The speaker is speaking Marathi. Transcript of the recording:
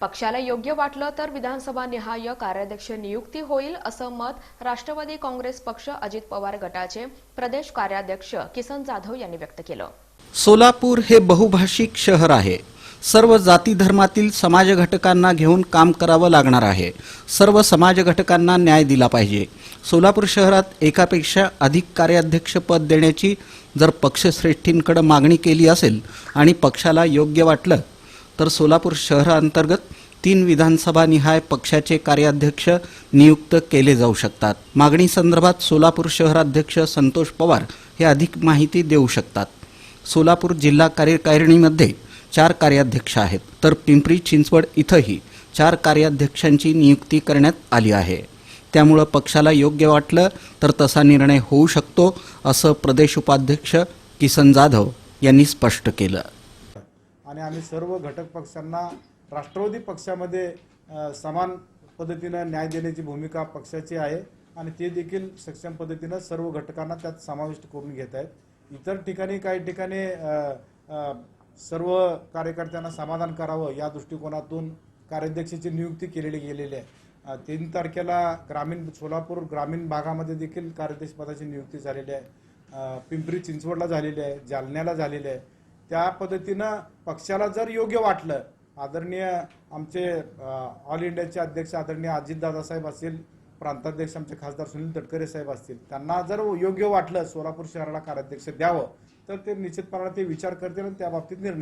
पक्षाला योग्य वाटलं तर विधानसभा निहाय कार्याध्यक्ष नियुक्ती होईल असं मत राष्ट्रवादी काँग्रेस पक्ष अजित पवार गटाचे प्रदेश कार्याध्यक्ष किसन जाधव यांनी व्यक्त केलं. सोलापूर हे बहुभाषिक शहर आहे. सर्व जाती धर्मातील समाज घटकांना घेऊन काम करावं लागणार आहे. सर्व समाज घटकांना न्याय दिला पाहिजे. सोलापूर शहरात एकापेक्षा अधिक कार्याध्यक्ष पद देण्याची जर पक्षश्रेष्ठींकडे मागणी केली असेल आणि पक्षाला योग्य वाटलं तर सोलापूर शहरांतर्गत तीन विधानसभा निहाय पक्षाचे कार्याध्यक्ष नियुक्त केले जाऊ शकतात. मागणी संदर्भात सोलापूर शहराध्यक्ष संतोष पवार हे अधिक माहिती देऊ शकतात. सोलापूर जिल्हा कार्यकारिणीमध्ये चार कार्याध्यक्ष आहेत. तर पिंपरी चिंचवड इथंही चार कार्याध्यक्षांची नियुक्ती करण्यात आली आहे. त्यामुळं पक्षाला योग्य वाटलं तर तसा निर्णय होऊ शकतो असं प्रदेश उपाध्यक्ष किसन जाधव यांनी स्पष्ट केलं. आणि आम्ही सर्व घटक पक्षांना राष्ट्रवादी पक्षामध्ये समान पद्धतीनं न्याय देण्याची भूमिका पक्षाची आहे आणि ते देखील सक्षम पद्धतीनं सर्व घटकांना त्यात समाविष्ट करून घेत आहेत. इतर ठिकाणी काही ठिकाणी सर्व कार्यकर्त्यांना समाधान करावं या दृष्टिकोनातून कार्याध्यक्षाची नियुक्ती केलेली गेलेली आहे. तीन तारखेला ग्रामीण सोलापूर ग्रामीण भागामध्ये देखील कार्याध्यक्ष पदाची नियुक्ती झालेली आहे. पिंपरी चिंचवडला झालेली आहे जालन्याला झालेली आहे. त्या पद्धतीनं पक्षाला जर योग्य वाटलं आदरणीय आमचे ऑल इंडियाचे अध्यक्ष आदरणीय अजितदादा साहेब असतील प्रांताध्यक्ष आमचे खासदार सुनील तटकरे साहेब असतील त्यांना जर योग्य वाटलं सोलापूर शहराला कार्याध्यक्ष द्यावं तर ते निश्चितपणाने ते विचार करतील आणि त्या बाबतीत निर्णय